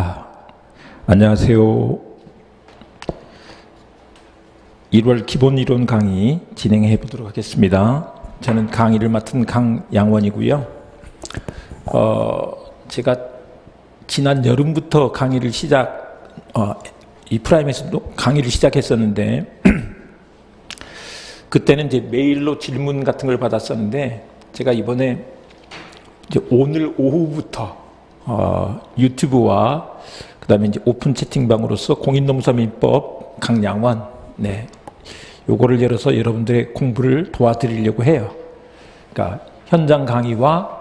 자, 안녕하세요. 1월 기본 이론 강의 진행해 보도록 하겠습니다. 저는 강의를 맡은 강양원이고요. 어, 제가 지난 여름부터 강의를 시작, 어, 이 프라임에서도 강의를 시작했었는데, 그때는 이제 메일로 질문 같은 걸 받았었는데, 제가 이번에 이제 오늘 오후부터 어, 유튜브와 그다음에 이제 오픈 채팅방으로서 공인노무사민법 강양원 네 요거를 열어서 여러분들의 공부를 도와드리려고 해요. 그러니까 현장 강의와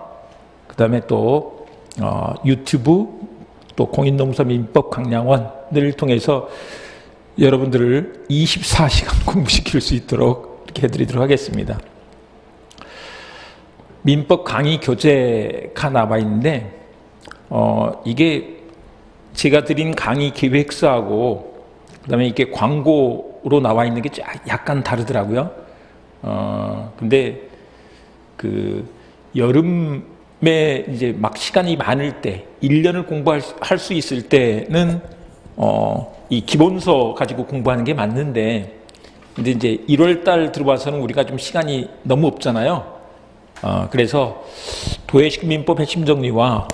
그다음에 또 어, 유튜브 또 공인노무사민법 강양원을 통해서 여러분들을 24시간 공부시킬 수 있도록 이렇게 해드리도록 하겠습니다. 민법 강의 교재가 나와 있는데 어, 이게 제가 드린 강의 기획서하고 그다음에 이게 광고로 나와 있는 게 약간 다르더라고요. 어, 근데 그 여름에 이제 막 시간이 많을 때, 1년을 공부할 수 있을 때는 어, 이 기본서 가지고 공부하는 게 맞는데 근데 이제 1월 달 들어와서는 우리가 좀 시간이 너무 없잖아요. 어, 그래서 도해식 민법 핵심 정리와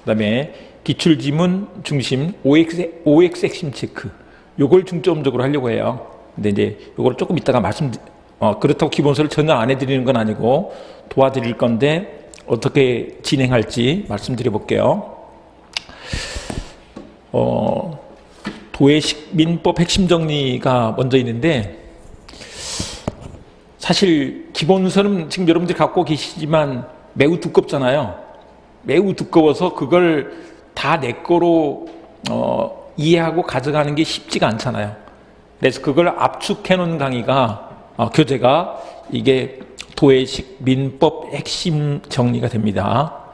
그다음에 기출 지문 중심 OX, OX 핵심 체크 요걸 중점적으로 하려고 해요. 근데 이제 요걸 조금 이따가 말씀 어, 그렇다고 기본서를 전혀 안 해드리는 건 아니고 도와드릴 건데 어떻게 진행할지 말씀드려 볼게요. 어, 도해식 민법 핵심 정리가 먼저 있는데 사실 기본서는 지금 여러분들이 갖고 계시지만 매우 두껍잖아요. 매우 두꺼워서 그걸 다 내 거로 어, 이해하고 가져가는 게 쉽지가 않잖아요. 그래서 그걸 압축해 놓은 강의가 어, 교재가 이게 도해식 민법 핵심 정리가 됩니다.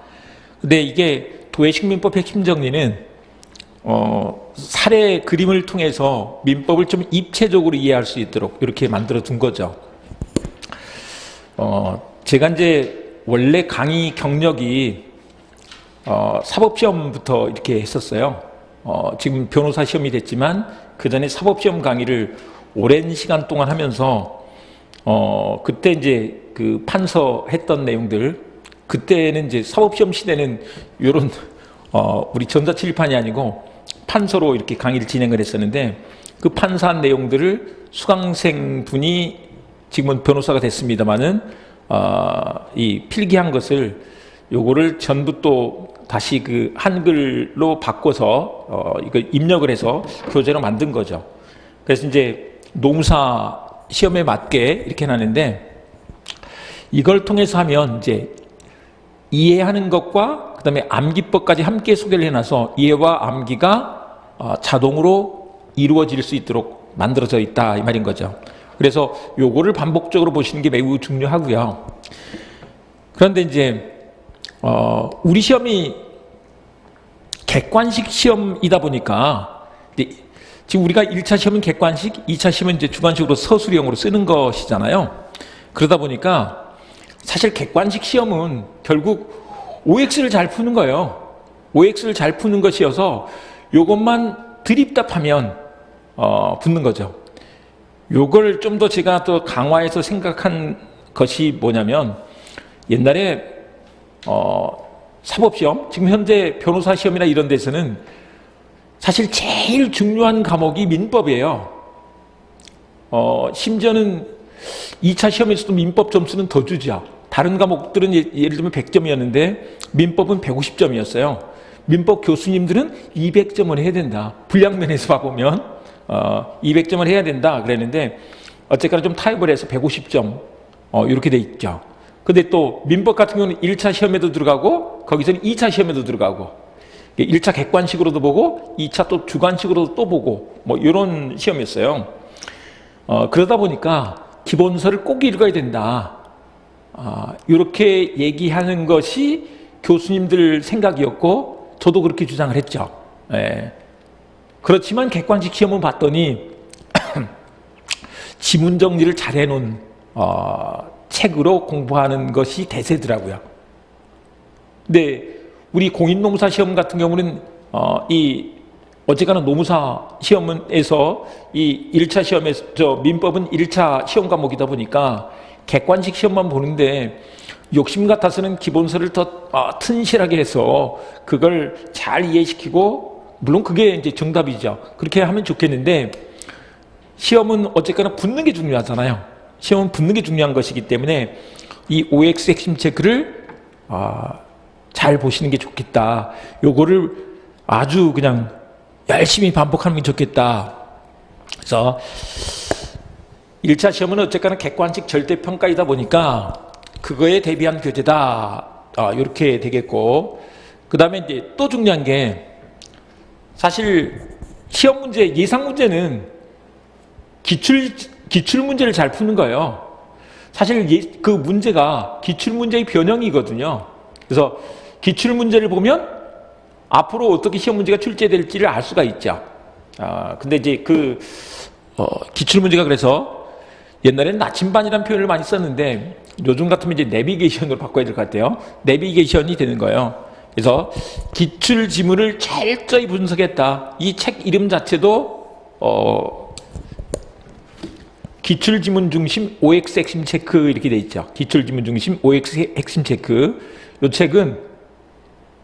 근데 이게 도해식 민법 핵심 정리는 어, 사례 그림을 통해서 민법을 좀 입체적으로 이해할 수 있도록 이렇게 만들어 둔 거죠. 어, 제가 이제 원래 강의 경력이 어, 사법시험부터 이렇게 했었어요. 어, 지금 변호사 시험이 됐지만 그 전에 사법시험 강의를 오랜 시간 동안 하면서 어, 그때 이제 그 판서 했던 내용들 그때는 이제 사법시험 시대는 이런 어, 우리 전자칠판이 아니고 판서로 이렇게 강의를 진행을 했었는데 그 판사한 내용들을 수강생 분이 지금은 변호사가 됐습니다만은 어, 이 필기한 것을 요거를 전부 또 다시 그 한글로 바꿔서 어, 이거 입력을 해서 교재로 만든 거죠. 그래서 이제 농사 시험에 맞게 이렇게 해놨는데 이걸 통해서 하면 이제 이해하는 것과 그다음에 암기법까지 함께 소개를 해놔서 이해와 암기가 어, 자동으로 이루어질 수 있도록 만들어져 있다 이 말인 거죠. 그래서 요거를 반복적으로 보시는 게 매우 중요하고요. 그런데 이제 어, 우리 시험이 객관식 시험이다 보니까 지금 우리가 1차 시험은 객관식, 2차 시험은 이제 주관식으로 서술형으로 쓰는 것이잖아요. 그러다 보니까 사실 객관식 시험은 결국 OX를 잘 푸는 거예요. OX를 잘 푸는 것이어서 요것만 드립답하면 어, 붙는 거죠. 요걸 좀 더 제가 또 강화해서 생각한 것이 뭐냐면 옛날에 어, 사법시험, 지금 현재 변호사 시험이나 이런 데서는 사실 제일 중요한 과목이 민법이에요. 어, 심지어는 2차 시험에서도 민법 점수는 더 주죠. 다른 과목들은 예, 예를 들면 100점이었는데 민법은 150점이었어요. 민법 교수님들은 200점을 해야 된다. 분량면에서 봐보면 어, 200점을 해야 된다 그랬는데 어쨌거나 좀 타협을 해서 150점 어, 이렇게 돼 있죠. 근데 또 민법 같은 경우는 1차 시험에도 들어가고 거기서는 2차 시험에도 들어가고 1차 객관식으로도 보고 2차 또 주관식으로도 또 보고 뭐 이런 시험이었어요. 어, 그러다 보니까 기본서를 꼭 읽어야 된다. 아, 이렇게 얘기하는 것이 교수님들 생각이었고 저도 그렇게 주장을 했죠. 예. 그렇지만 객관식 시험을 봤더니 지문 정리를 잘 해놓은 어, 책으로 공부하는 것이 대세더라고요. 근데 우리 공인농사 시험 같은 경우는 어, 이 어쨌거나 노무사 시험에서 이 1차 시험에서 저 민법은 1차 시험 과목이다 보니까 객관식 시험만 보는데 욕심 같아서는 기본서를 더 아, 튼실하게 해서 그걸 잘 이해시키고 물론 그게 이제 정답이죠. 그렇게 하면 좋겠는데 시험은 어쨌거나 붙는 게 중요하잖아요. 시험은 붙는 게 중요한 것이기 때문에 이 OX 핵심 체크를 아, 잘 보시는 게 좋겠다. 요거를 아주 그냥 열심히 반복하는 게 좋겠다. 그래서 1차 시험은 어쨌거나 객관식 절대평가이다 보니까 그거에 대비한 교재다. 아, 이렇게 되겠고. 그 다음에 이제 또 중요한 게 사실 시험 문제, 예상 문제는 기출, 기출 문제를 잘 푸는 거예요. 사실 예, 그 문제가 기출 문제의 변형이거든요. 그래서 기출 문제를 보면 앞으로 어떻게 시험 문제가 출제될지를 알 수가 있죠. 아, 근데 이제 그, 어, 기출 문제가 그래서 옛날에는 나침반이라는 표현을 많이 썼는데 요즘 같으면 이제 내비게이션으로 바꿔야 될 것 같아요. 내비게이션이 되는 거예요. 그래서 기출 지문을 철저히 분석했다. 이 책 이름 자체도, 어, 기출 지문 중심 OX 핵심 체크 이렇게 돼 있죠. 기출 지문 중심 OX 핵심 체크. 이 책은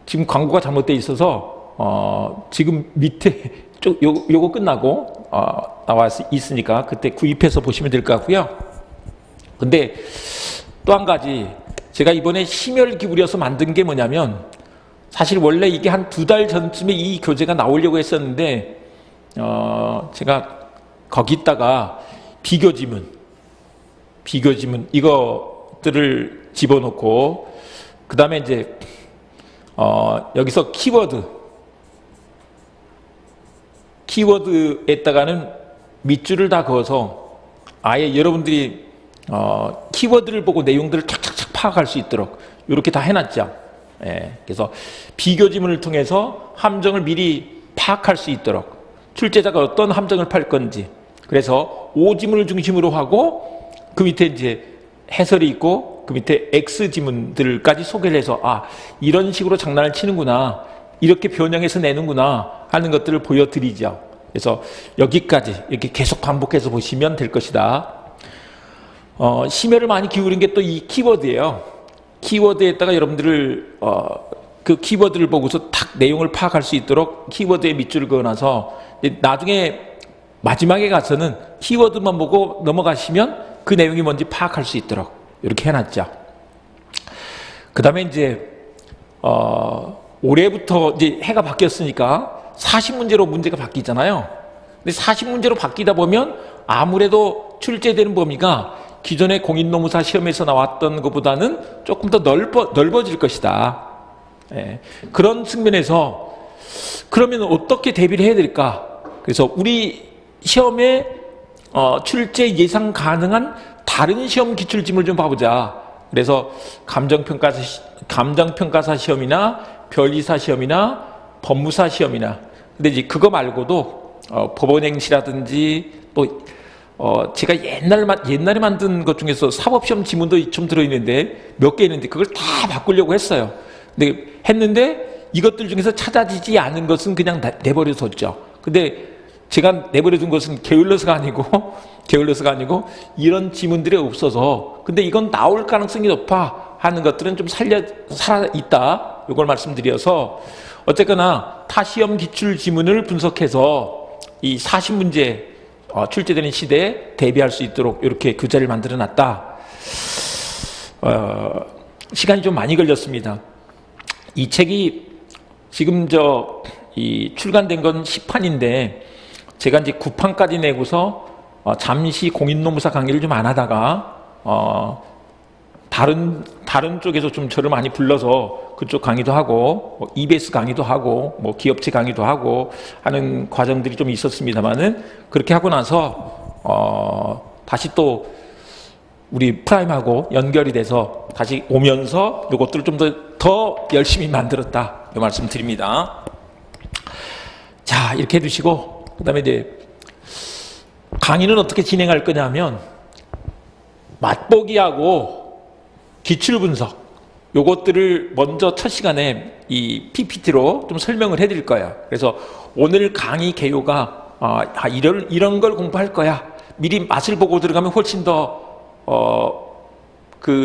지금 광고가 잘못돼 있어서 어, 지금 밑에 쪽 요, 요거 끝나고 어, 나와 있으니까 그때 구입해서 보시면 될 것 같고요. 근데 또 한 가지 제가 이번에 심혈 기울여서 만든 게 뭐냐면 사실 원래 이게 한 두 달 전쯤에 이 교재가 나오려고 했었는데 어, 제가 거기다가 비교 지문, 비교 지문. 이것들을 집어넣고 그 다음에 이제 어, 여기서 키워드. 키워드에다가는 밑줄을 다 그어서 아예 여러분들이 어, 키워드를 보고 내용들을 착착착 파악할 수 있도록 이렇게 다 해놨죠. 예, 그래서 비교 지문을 통해서 함정을 미리 파악할 수 있도록. 출제자가 어떤 함정을 팔 건지 그래서 O 지문을 중심으로 하고 그 밑에 이제 해설이 있고 그 밑에 X 지문들까지 소개를 해서 아 이런 식으로 장난을 치는구나 이렇게 변형해서 내는구나 하는 것들을 보여드리죠. 그래서 여기까지 이렇게 계속 반복해서 보시면 될 것이다. 어, 심혈을 많이 기울인 게 또 이 키워드예요. 키워드에다가 여러분들을 어, 그 키워드를 보고서 탁 내용을 파악할 수 있도록 키워드에 밑줄을 그어놔서 나중에 마지막에 가서는 키워드만 보고 넘어가시면 그 내용이 뭔지 파악할 수 있도록 이렇게 해놨죠. 그 다음에 이제 어, 올해부터 이제 해가 바뀌었으니까 40문제로 문제가 바뀌잖아요. 근데 40문제로 바뀌다 보면 아무래도 출제되는 범위가 기존의 공인노무사 시험에서 나왔던 것보다는 조금 더 넓어, 넓어질 것이다. 예, 그런 측면에서 그러면 어떻게 대비를 해야 될까? 그래서 우리 시험에 어, 출제 예상 가능한 다른 시험 기출지문을 좀 봐보자. 그래서 감정평가사, 감정평가사 시험이나 변리사 시험이나 법무사 시험이나 근데 이제 그거 말고도 어, 법원행시라든지 또 어, 제가 옛날, 옛날에 만든 것 중에서 사법시험 지문도 좀 들어있는데 몇 개 있는데 그걸 다 바꾸려고 했어요. 근데 했는데 이것들 중에서 찾아지지 않은 것은 그냥 내버려뒀죠. 근데 제가 내버려 둔 것은 게을러서가 아니고 게을러서가 아니고 이런 지문들이 없어서 근데 이건 나올 가능성이 높아 하는 것들은 좀 살려 살아 있다. 이걸 말씀드려서 어쨌거나 타시험 기출 지문을 분석해서 이 40문제 어, 출제되는 시대에 대비할 수 있도록 이렇게 교재를 만들어 놨다. 어, 시간이 좀 많이 걸렸습니다. 이 책이 지금 저 이 출간된 건 10판인데 제가 이제 9판까지 내고서 어, 잠시 공인노무사 강의를 좀 안 하다가 어, 다른 다른 쪽에서 좀 저를 많이 불러서 그쪽 강의도 하고 뭐 EBS 강의도 하고 뭐 기업체 강의도 하고 하는 과정들이 좀 있었습니다만은 그렇게 하고 나서 어 다시 또 우리 프라임하고 연결이 돼서 다시 오면서 이것들을 좀 더 더 열심히 만들었다 이 말씀 드립니다. 자 이렇게 해두시고 그 다음에 이제 강의는 어떻게 진행할 거냐면 맛보기하고 기출 분석 요것들을 먼저 첫 시간에 이 PPT로 좀 설명을 해드릴 거예요. 그래서 오늘 강의 개요가 아, 아, 이런 이런 걸 공부할 거야. 미리 맛을 보고 들어가면 훨씬 더어그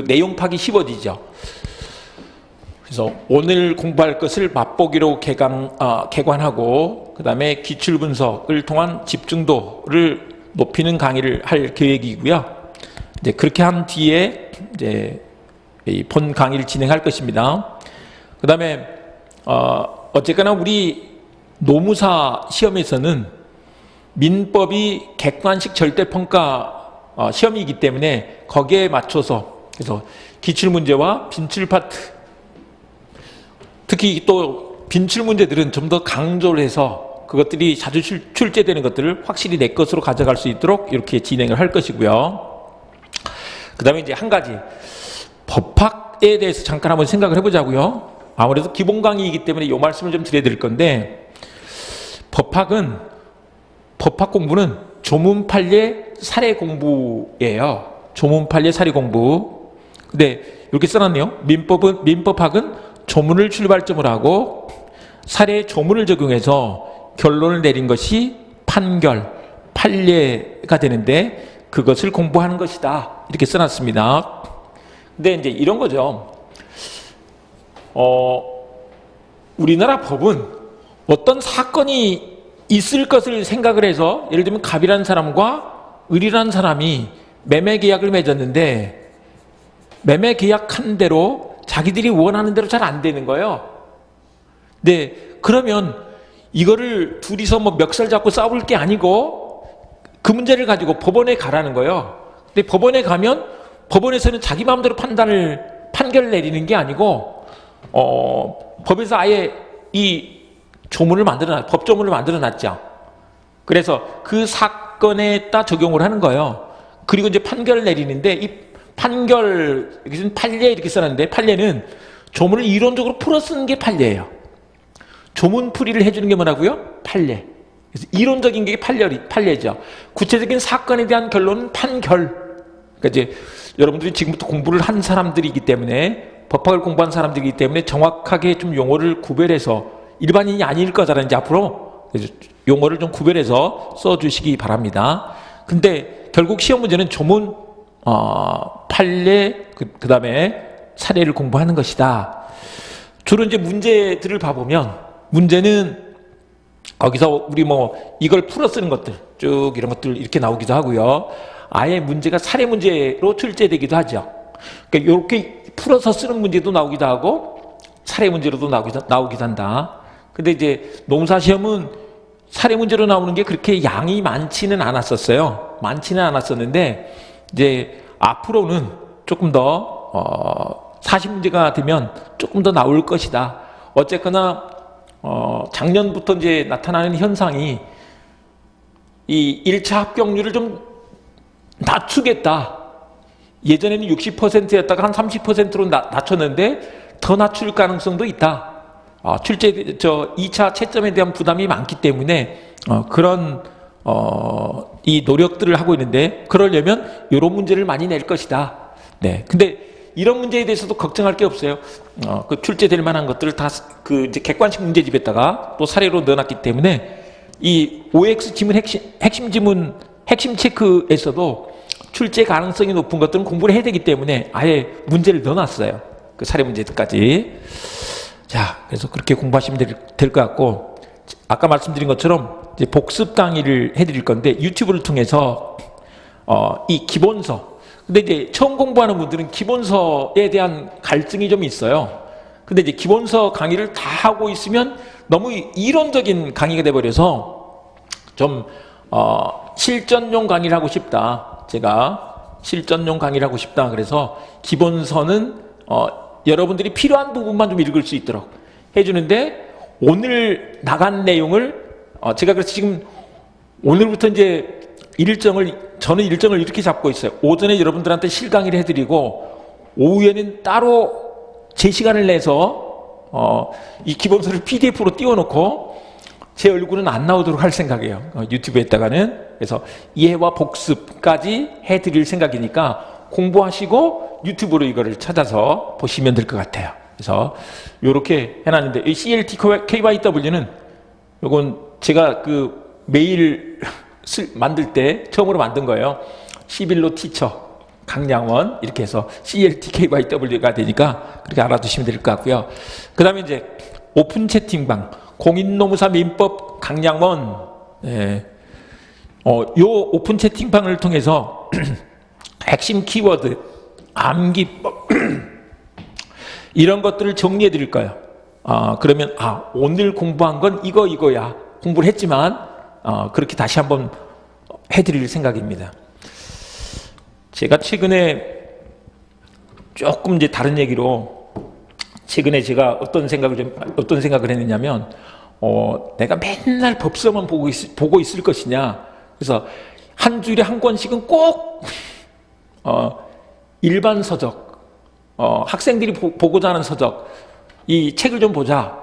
내용 파기 쉬워지죠. 그래서 오늘 공부할 것을 맛보기로 개관, 아, 개관하고 그 다음에 기출 분석을 통한 집중도를 높이는 강의를 할 계획이고요. 이제 그렇게 한 뒤에 이제 이본 강의를 진행할 것입니다. 그 다음에 어, 어쨌거나 우리 노무사 시험에서는 민법이 객관식 절대평가 어, 시험이기 때문에 거기에 맞춰서 그래서 기출 문제와 빈출 파트 특히 또 빈출 문제들은 좀 더 강조를 해서 그것들이 자주 출, 출제되는 것들을 확실히 내 것으로 가져갈 수 있도록 이렇게 진행을 할 것이고요. 그 다음에 이제 한 가지 법학에 대해서 잠깐 한번 생각을 해보자고요. 아무래도 기본 강의이기 때문에 이 말씀을 좀 드려야 될 건데 법학은 법학 공부는 조문 판례 사례 공부예요. 조문 판례 사례 공부. 근데 이렇게 써놨네요. 민법은 민법학은 조문을 출발점으로 하고 사례 조문을 적용해서 결론을 내린 것이 판결 판례가 되는데 그것을 공부하는 것이다. 이렇게 써놨습니다. 근데 이제 이런 거죠. 어, 우리나라 법은 어떤 사건이 있을 것을 생각을 해서 예를 들면 갑이라는 사람과 을이라는 사람이 매매 계약을 맺었는데 매매 계약한 대로 자기들이 원하는 대로 잘 안 되는 거예요. 네, 그러면 이거를 둘이서 뭐 멱살 잡고 싸울 게 아니고 그 문제를 가지고 법원에 가라는 거예요. 근데 법원에 가면 법원에서는 자기 마음대로 판단을 판결을 내리는 게 아니고 어, 법에서 아예 이 조문을 만들어 법조문을 만들어 놨죠. 그래서 그 사건에 따 적용을 하는 거예요. 그리고 이제 판결을 내리는데 이 판결 여기서는 판례 이렇게 써놨는데 판례는 조문을 이론적으로 풀어 쓰는 게 판례예요. 조문 풀이를 해주는 게 뭐라고요? 판례. 그래서 이론적인 게 판례, 판례죠. 구체적인 사건에 대한 결론은 판결. 그러니까 이제 여러분들이 지금부터 공부를 한 사람들이기 때문에 법학을 공부한 사람들이기 때문에 정확하게 좀 용어를 구별해서 일반인이 아닐 거잖아요. 이제 앞으로 용어를 좀 구별해서 써주시기 바랍니다. 근데 결국 시험 문제는 조문, 어, 판례, 그, 그 다음에 사례를 공부하는 것이다. 주로 이제 문제들을 봐보면 문제는 거기서 우리 뭐 이걸 풀어 쓰는 것들 쭉 이런 것들 이렇게 나오기도 하고요. 아예 문제가 사례 문제로 출제되기도 하죠. 그러니까 이렇게 풀어서 쓰는 문제도 나오기도 하고 사례 문제로도 나오기도, 나오기도 한다. 근데 이제 농사 시험은 사례 문제로 나오는 게 그렇게 양이 많지는 않았었어요. 많지는 않았었는데 이제 앞으로는 조금 더 어, 40문제가 되면 조금 더 나올 것이다. 어쨌거나 어, 작년부터 이제 나타나는 현상이 이 1차 합격률을 좀 낮추겠다. 예전에는 60%였다가 한 30%로 나, 낮췄는데 더 낮출 가능성도 있다. 어, 출제 저 2차 채점에 대한 부담이 많기 때문에 어, 그런 어, 이 노력들을 하고 있는데 그러려면 이런 문제를 많이 낼 것이다. 네. 근데 이런 문제에 대해서도 걱정할 게 없어요. 어, 그 출제될 만한 것들을 다 그 이제 객관식 문제집에다가 또 사례로 넣어놨기 때문에 이 OX 지문 핵심 핵심 지문 핵심 체크에서도 출제 가능성이 높은 것들은 공부를 해야 되기 때문에 아예 문제를 넣어놨어요. 그 사례 문제까지. 자, 그래서 그렇게 공부하시면 될 것 같고, 아까 말씀드린 것처럼 이제 복습 강의를 해드릴 건데 유튜브를 통해서 어, 이 기본서. 근데 이제 처음 공부하는 분들은 기본서에 대한 갈증이 좀 있어요. 근데 이제 기본서 강의를 다 하고 있으면 너무 이론적인 강의가 돼버려서 좀 어, 실전용 강의를 하고 싶다. 제가 실전용 강의를 하고 싶다. 그래서 기본서는 어, 여러분들이 필요한 부분만 좀 읽을 수 있도록 해주는데 오늘 나간 내용을 어, 제가 그래서 지금 오늘부터 이제 일정을 저는 일정을 이렇게 잡고 있어요. 오전에 여러분들한테 실강의를 해드리고 오후에는 따로 제 시간을 내서 어, 이 기본서를 PDF로 띄워놓고 제 얼굴은 안 나오도록 할 생각이에요. 어, 유튜브에다가는 그래서 이해와 복습까지 해드릴 생각이니까 공부하시고 유튜브로 이거를 찾아서 보시면 될 것 같아요. 그래서 이렇게 해놨는데 이 CLT KYW는 요건 제가 그 메일 쓸- 만들 때 처음으로 만든 거예요. 시빌로 티처 강량원 이렇게 해서 CLT KYW가 되니까 그렇게 알아두시면 될 것 같고요. 그 다음에 이제 오픈 채팅방 공인노무사 민법 강량원 예. 어, 요 오픈 채팅방을 통해서 핵심 키워드, 암기법 이런 것들을 정리해 드릴 거예요. 아, 그러면 아, 오늘 공부한 건 이거 이거야. 공부를 했지만 어, 그렇게 다시 한번 해 드릴 생각입니다. 제가 최근에 조금 이제 다른 얘기로 최근에 제가 어떤 생각을 좀 어떤 생각을 했느냐면 어, 내가 맨날 법서만 보고 있, 보고 있을 것이냐. 그래서 한 주일에 한 권씩은 꼭 어, 일반 서적, 어, 학생들이 보, 보고자 하는 서적, 이 책을 좀 보자.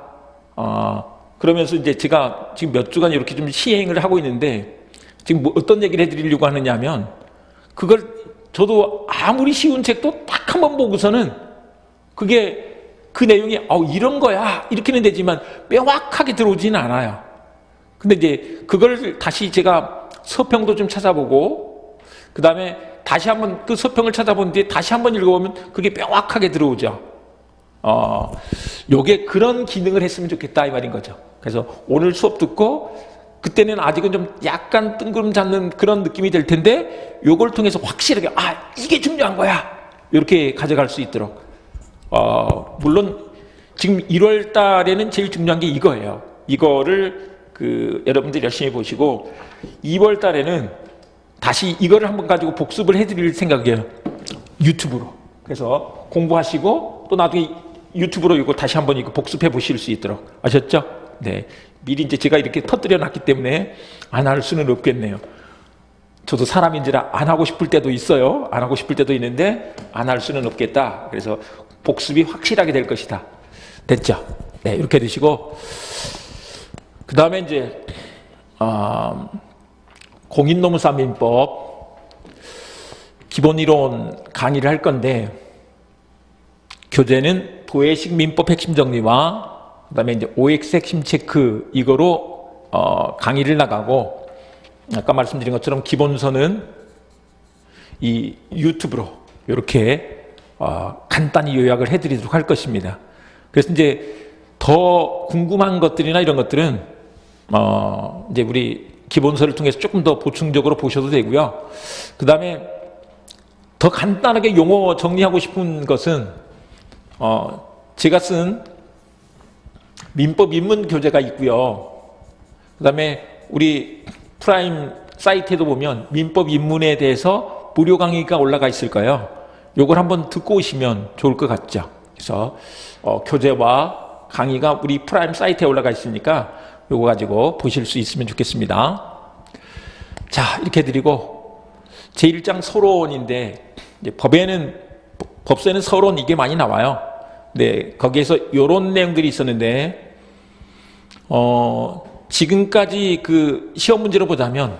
어, 그러면서 이제 제가 지금 몇 주간 이렇게 좀 시행을 하고 있는데 지금 뭐 어떤 얘기를 해드리려고 하느냐 하면 그걸 저도 아무리 쉬운 책도 딱 한 번 보고서는 그게 그 내용이 어 이런 거야 이렇게는 되지만 명확하게 들어오지는 않아요. 근데 이제 그걸 다시 제가 서평도 좀 찾아보고 그 다음에 다시 한번 그 서평을 찾아본 뒤에 다시 한번 읽어보면 그게 명확하게 들어오죠. 어, 요게 그런 기능을 했으면 좋겠다 이 말인 거죠. 그래서 오늘 수업 듣고 그때는 아직은 좀 약간 뜬구름 잡는 그런 느낌이 될 텐데 요걸 통해서 확실하게 아 이게 중요한 거야 이렇게 가져갈 수 있도록 어, 물론 지금 1월 달에는 제일 중요한 게 이거예요. 이거를 그 여러분들 열심히 보시고 2월 달에는 다시 이거를 한번 가지고 복습을 해드릴 생각이에요. 유튜브로. 그래서 공부하시고 또 나중에 유튜브로 이거 다시 한번 이거 복습해 보실 수 있도록 아셨죠? 네. 미리 이제 제가 이렇게 터뜨려 놨기 때문에 안 할 수는 없겠네요. 저도 사람인지라 안 하고 싶을 때도 있어요. 안 하고 싶을 때도 있는데 안 할 수는 없겠다. 그래서 복습이 확실하게 될 것이다. 됐죠? 네, 이렇게 되시고 그 다음에 이제 어, 공인노무사민법 기본 이론 강의를 할 건데 교재는 도해식 민법 핵심 정리와 그다음에 이제 OX 핵심 체크 이거로 어, 강의를 나가고 아까 말씀드린 것처럼 기본서는 이 유튜브로 이렇게 어, 간단히 요약을 해드리도록 할 것입니다. 그래서 이제 더 궁금한 것들이나 이런 것들은 어, 이제 우리 기본서를 통해서 조금 더 보충적으로 보셔도 되고요. 그 다음에 더 간단하게 용어 정리하고 싶은 것은 어, 제가 쓴 민법 입문 교재가 있고요. 그 다음에 우리 프라임 사이트에도 보면 민법 입문에 대해서 무료 강의가 올라가 있을 거예요. 요걸 한번 듣고 오시면 좋을 것 같죠. 그래서 어, 교재와 강의가 우리 프라임 사이트에 올라가 있으니까 요거 가지고 보실 수 있으면 좋겠습니다. 자, 이렇게 드리고 제1장 서론인데 법에는 법세는 서론 이게 많이 나와요. 네, 거기에서 요런 내용들이 있었는데 어, 지금까지 그 시험 문제로 보자면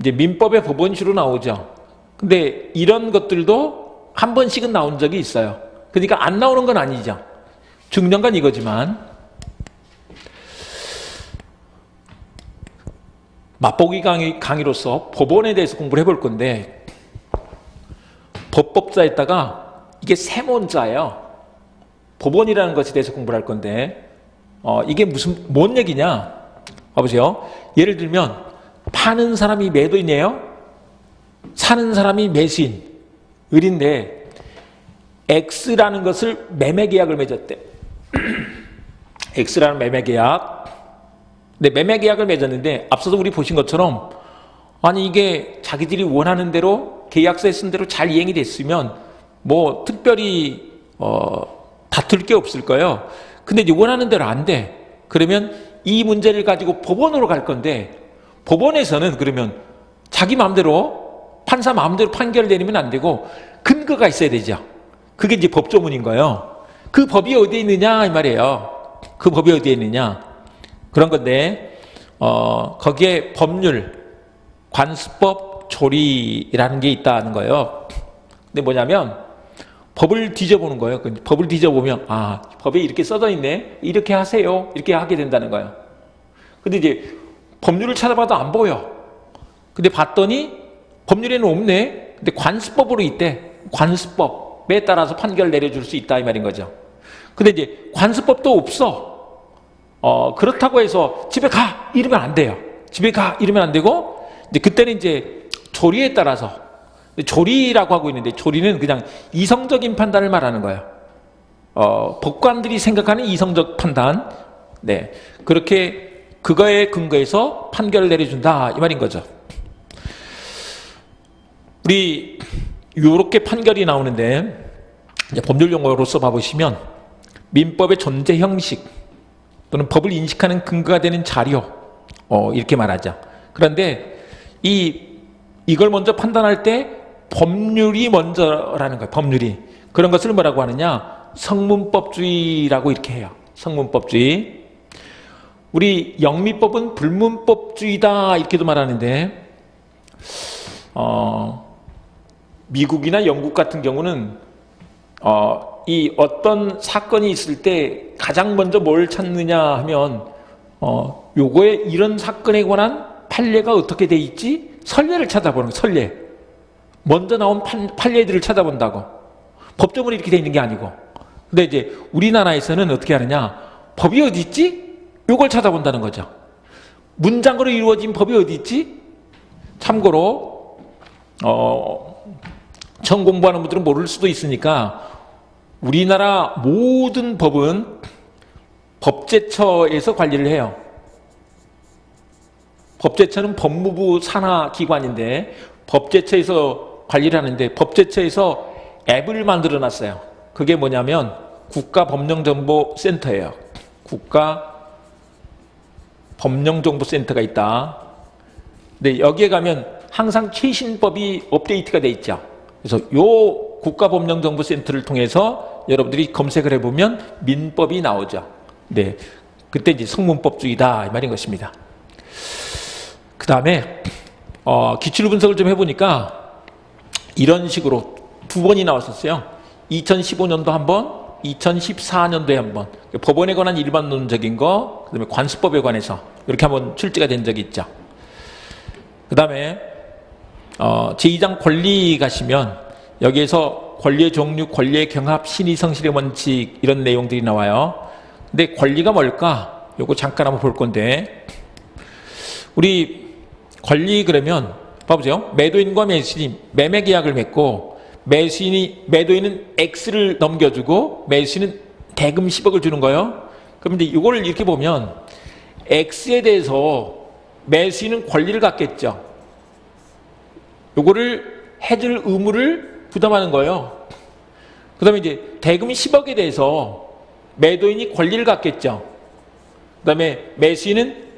이제 민법의 법원시로 나오죠. 근데 이런 것들도 한 번씩은 나온 적이 있어요. 그러니까 안 나오는 건 아니죠. 건 이거지만 맛보기 강의, 강의로서 법원에 대해서 공부를 해볼 건데 법법자에다가 이게 세문자예요. 법원이라는 것에 대해서 공부를 할 건데 어, 이게 무슨 뭔 얘기냐? 봐보세요. 예를 들면 파는 사람이 매도인이에요. 사는 사람이 매수인, 을인데 X라는 것을 매매 계약을 맺었대. X라는 매매 계약. 근데 매매 계약을 맺었는데 앞서서 우리 보신 것처럼 아니 이게 자기들이 원하는 대로 계약서에 쓴 대로 잘 이행이 됐으면 뭐 특별히 어 다툴 게 없을 거예요. 근데 이제 원하는 대로 안 돼. 그러면 이 문제를 가지고 법원으로 갈 건데 법원에서는 그러면 자기 마음대로 판사 마음대로 판결 내리면 안 되고 근거가 있어야 되죠. 그게 이제 법조문인 거예요. 그 법이 어디에 있느냐 이 말이에요. 그 법이 어디에 있느냐 그런 건데 어 거기에 법률, 관습법, 조리라는 게 있다는 거예요. 근데 뭐냐면 법을 뒤져보는 거예요. 그 법을 뒤져보면 아 법에 이렇게 써져 있네. 이렇게 하세요. 이렇게 하게 된다는 거예요. 근데 이제 법률을 찾아봐도 안 보여. 근데 봤더니 법률에는 없네. 근데 관습법으로 있대. 관습법에 따라서 판결 내려줄 수 있다 이 말인 거죠. 근데 이제 관습법도 없어. 어 그렇다고 해서 집에 가 이러면 안 돼요. 집에 가 이러면 안 되고 이제 그때는 이제 조리에 따라서 조리라고 하고 있는데 조리는 그냥 이성적인 판단을 말하는 거예요. 어, 법관들이 생각하는 이성적 판단, 네 그렇게 그거에 근거해서 판결을 내려준다 이 말인 거죠. 우리 이렇게 판결이 나오는데 법률 용어로서 봐보시면 민법의 존재 형식 또는 법을 인식하는 근거가 되는 자료 어, 이렇게 말하죠. 그런데 이 이걸 먼저 판단할 때 법률이 먼저라는 거예요. 법률이 그런 것을 뭐라고 하느냐 성문법주의라고 이렇게 해요. 성문법주의. 우리 영미법은 불문법주의다 이렇게도 말하는데 어, 미국이나 영국 같은 경우는 어, 이 어떤 사건이 있을 때 가장 먼저 뭘 찾느냐 하면 어, 요거에 이런 사건에 관한 판례가 어떻게 돼 있지? 선례를 찾아보는 거예요. 선례. 먼저 나온 판, 판례들을 찾아본다고. 법적으로 이렇게 돼 있는 게 아니고. 근데 이제 우리나라에서는 어떻게 하느냐? 법이 어디 있지? 요걸 찾아본다는 거죠. 문장으로 이루어진 법이 어디 있지? 참고로 어, 처음 공부하는 분들은 모를 수도 있으니까 우리나라 모든 법은 법제처에서 관리를 해요. 법제처는 법무부 산하 기관인데 법제처에서 관리를 하는데 법제처에서 앱을 만들어 놨어요. 그게 뭐냐면 국가법령정보센터예요. 국가 법령정보센터가 있다. 근데 여기에 가면 항상 최신법이 업데이트가 돼 있죠. 그래서 요 국가법령정보센터를 통해서 여러분들이 검색을 해보면 민법이 나오죠. 네. 그때 이제 성문법주의다 이 말인 것입니다. 그 다음에 어, 기출 분석을 좀 해보니까 이런 식으로 두 번이 나왔었어요. 2015년도 한 번, 2014년도에 한 번. 법원에 관한 일반론적인 거, 그 다음에 관습법에 관해서 이렇게 한번 출제가 된 적이 있죠. 그 다음에 어, 제2장 권리 가시면 여기에서 권리의 종류, 권리의 경합, 신의 성실의 원칙 이런 내용들이 나와요. 근데 권리가 뭘까? 요거 잠깐 한번 볼 건데 우리 권리 그러면 봐보세요. 매도인과 매수인이 매매 계약을 맺고 매수인이 매도인은 X를 넘겨주고 매수인은 대금 10억을 주는 거예요. 그럼 이제 이걸 이렇게 보면 X에 대해서 매수인은 권리를 갖겠죠. 요거를 해줄 의무를 부담하는 거예요. 그 다음에 이제 대금 10억에 대해서 매도인이 권리를 갖겠죠. 그 다음에 매수인은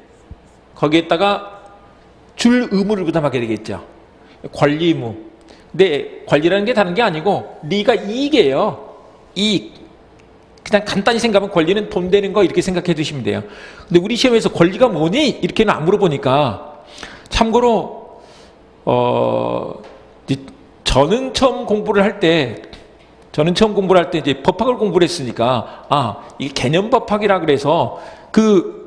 거기에다가 줄 의무를 부담하게 되겠죠. 권리 의무. 근데 권리라는 게 다른 게 아니고 리가 이익이에요. 이익. 그냥 간단히 생각하면 권리는 돈 되는 거 이렇게 생각해 두시면 돼요. 근데 우리 시험에서 권리가 뭐니? 이렇게는 안 물어보니까 참고로 어 저는 처음 공부를 할 때 저는 처음 공부를 할 때 이제 법학을 공부를 했으니까 아 이게 개념 법학이라 그래서 그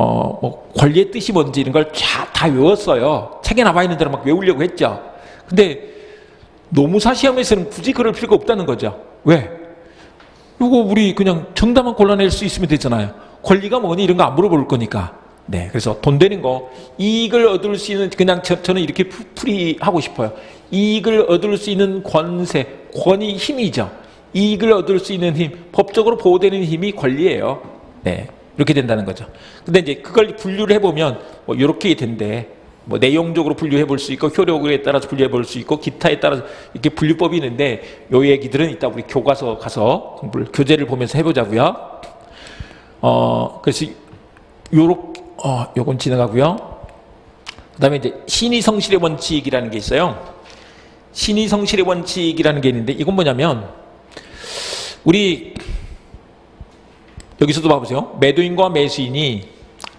어, 뭐 권리의 뜻이 뭔지 이런 걸 다 외웠어요. 책에 나와 있는 대로 막 외우려고 했죠. 근데 노무사 시험에서는 굳이 그럴 필요가 없다는 거죠. 왜? 이거 우리 그냥 정답만 골라낼 수 있으면 되잖아요. 권리가 뭐니 이런 거 안 물어볼 거니까. 네, 그래서 돈 되는 거 이익을 얻을 수 있는 그냥 저, 는 이렇게 풀이 하고 싶어요. 이익을 얻을 수 있는 권세, 권이 힘이죠. 이익을 얻을 수 있는 힘, 법적으로 보호되는 힘이 권리예요. 네. 이렇게 된다는 거죠. 근데 이제 그걸 분류를 해보면 뭐 이렇게 된대. 뭐 내용적으로 분류해 볼 수 있고 효력에 따라서 분류해 볼 수 있고 기타에 따라서 이렇게 분류법이 있는데 요 얘기들은 이따 우리 교과서 가서 공부를 교재를 보면서 해보자고요. 어 그래서 요렇게 어 요건 지나가고요. 그다음에 이제 신의 성실의 원칙이라는 게 있어요. 신의 성실의 원칙이라는 게 있는데 이건 뭐냐면 우리 여기서도 봐보세요. 매도인과 매수인이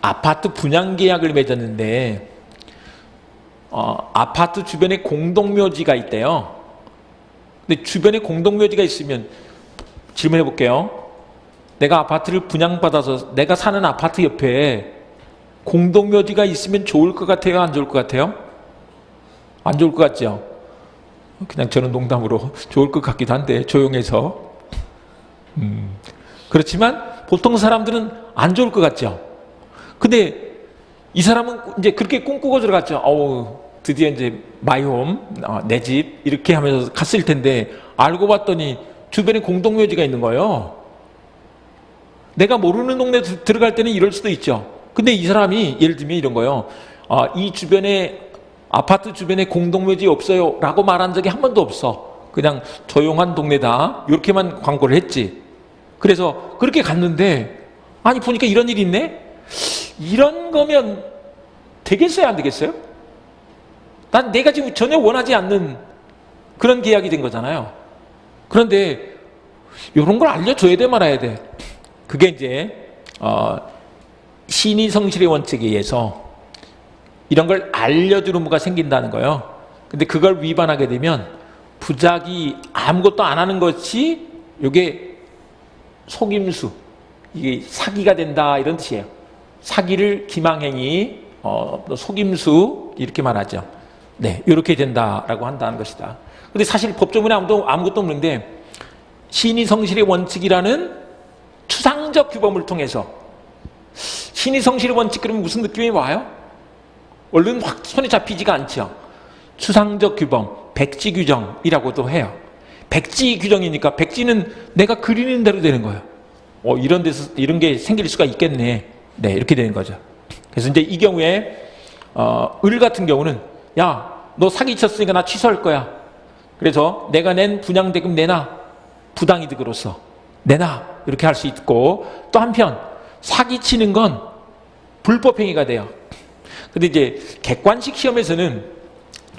아파트 분양 계약을 맺었는데 어, 아파트 주변에 공동묘지가 있대요. 근데 주변에 공동묘지가 있으면 질문해 볼게요. 내가 아파트를 분양받아서 내가 사는 아파트 옆에 공동묘지가 있으면 좋을 것 같아요? 안 좋을 것 같아요? 안 좋을 것 같죠? 그냥 저는 농담으로 좋을 것 같기도 한데 조용해서 음, 그렇지만 보통 사람들은 안 좋을 것 같죠. 근데 이 사람은 이제 그렇게 꿈꾸고 들어갔죠. 어우 드디어 이제 마이홈 어, 내집 이렇게 하면서 갔을 텐데 알고 봤더니 주변에 공동묘지가 있는 거예요. 내가 모르는 동네 들- 들어갈 때는 이럴 수도 있죠. 근데 이 사람이 예를 들면 이런 거요. 아, 이 주변에 아파트 주변에 공동묘지 없어요. 라고 말한 적이 한 번도 없어. 그냥 조용한 동네다. 이렇게만 광고를 했지. 그래서 그렇게 갔는데 아니 보니까 이런 일이 있네. 이런 거면 되겠어요, 안 되겠어요? 난 내가 지금 전혀 원하지 않는 그런 계약이 된 거잖아요. 그런데 이런 걸 알려줘야 돼 말아야 돼. 그게 이제 어, 신의 성실의 원칙에 의해서 이런 걸 알려주는 의무가 생긴다는 거예요. 근데 그걸 위반하게 되면 부작이 아무것도 안 하는 것이 이게 속임수, 이게 사기가 된다 이런 뜻이에요. 사기를 기망행위, 어, 또 속임수 이렇게 말하죠. 네, 이렇게 된다라고 한다는 것이다. 근데 사실 법조문에 아무도 아무것도 없는데 신의 성실의 원칙이라는 추상적 규범을 통해서 신의 성실의 원칙 그러면 무슨 느낌이 와요? 얼른 확 손에 잡히지가 않죠. 추상적 규범, 백지 규정이라고도 해요. 백지 규정이니까 백지는 내가 그리는 대로 되는 거예요. 어, 이런 데서 이런 게 생길 수가 있겠네. 네, 이렇게 되는 거죠. 그래서 이제 이 경우에 어, 을 같은 경우는 야, 너 사기 쳤으니까 나 취소할 거야. 그래서 내가 낸 분양대금 내놔. 부당이득으로서 내놔. 이렇게 할 수 있고 또 한편 사기 치는 건 불법행위가 돼요. 근데 이제 객관식 시험에서는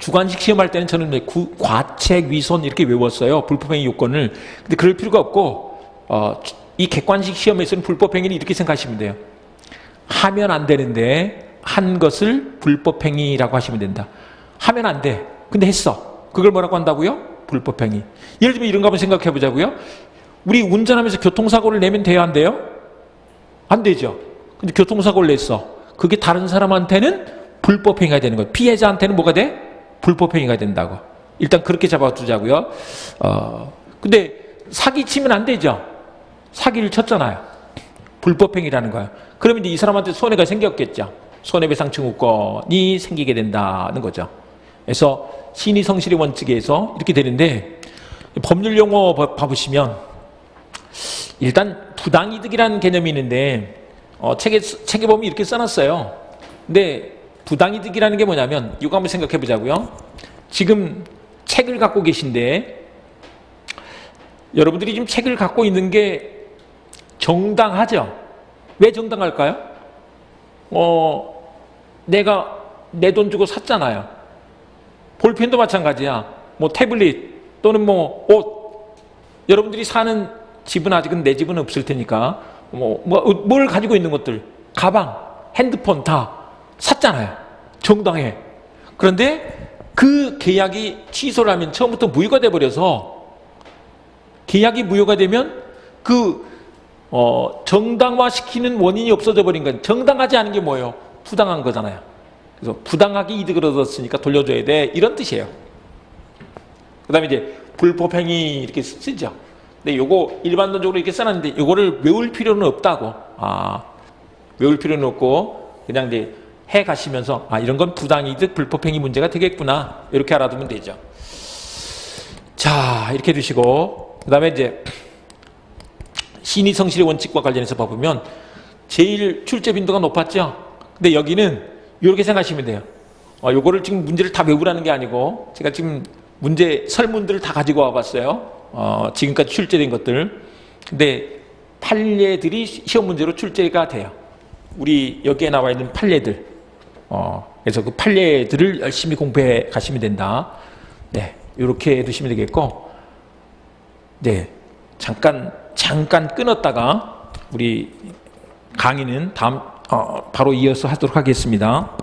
주관식 시험할 때는 저는 왜 구- 과책 위손 이렇게 외웠어요. 불법행위 요건을. 근데 그럴 필요가 없고 어, 이 객관식 시험에서는 불법행위는 이렇게 생각하시면 돼요. 하면 안 되는데 한 것을 불법행위라고 하시면 된다. 하면 안 돼. 근데 했어. 그걸 뭐라고 한다고요? 불법행위. 예를 들면 이런 거 한번 생각해 보자고요. 우리 운전하면서 교통사고를 내면 돼요? 안 돼요? 안 되죠. 근데 교통사고를 냈어. 그게 다른 사람한테는 불법행위가 되는 거예요. 피해자한테는 뭐가 돼? 불법행위가 된다고. 일단 그렇게 잡아두자고요. 어, 근데 사기 치면 안 되죠. 사기를 쳤잖아요. 불법행위라는 거예요. 그러면 이제 이 사람한테 손해가 생겼겠죠. 손해배상 청구권이 생기게 된다는 거죠. 그래서 신의 성실의 원칙에 서 이렇게 되는데 법률 용어 봐- 봐보시면 일단 부당이득이라는 개념이 있는데 어, 책에 책에 보면 이렇게 써놨어요. 근데 부당이득이라는 게 뭐냐면 이거 한번 생각해 보자고요. 지금 책을 갖고 계신데 여러분들이 지금 책을 갖고 있는 게 정당하죠. 왜 정당할까요? 어, 내가 내 돈 주고 샀잖아요. 볼펜도 마찬가지야. 뭐 태블릿 또는 뭐 옷. 여러분들이 사는 집은 아직은 내 집은 없을 테니까 뭐, 뭐, 뭘 가지고 있는 것들, 가방, 핸드폰 다 샀잖아요. 정당해. 그런데 그 계약이 취소를 하면 처음부터 무효가 돼 버려서 계약이 무효가 되면 그 어, 정당화시키는 원인이 없어져 버린 건 정당하지 않은 게 뭐예요? 부당한 거잖아요. 그래서 부당하게 이득을 얻었으니까 돌려줘야 돼 이런 뜻이에요. 그 다음에 이제 불법행위 이렇게 쓰- 쓰죠. 근데 요거 일반론적으로 이렇게 써놨는데 요거를 외울 필요는 없다고. 아 외울 필요는 없고 그냥 이제 해 가시면서 아 이런 건 부당이득 불법행위 문제가 되겠구나 이렇게 알아두면 되죠. 자 이렇게 두시고 그 다음에 이제 신의 성실의 원칙과 관련해서 봐보면 제일 출제 빈도가 높았죠. 근데 여기는 이렇게 생각하시면 돼요. 어, 요거를 지금 문제를 다 외우라는 게 아니고 제가 지금 문제 설문들을 다 가지고 와봤어요. 어, 지금까지 출제된 것들. 근데 판례들이 시- 시험 문제로 출제가 돼요. 우리 여기에 나와 있는 판례들. 어, 그래서 그 판례들을 열심히 공부해 가시면 된다. 네, 이렇게 두시면 되겠고. 네, 잠깐 잠깐 끊었다가 우리 강의는 다음 어, 바로 이어서 하도록 하겠습니다.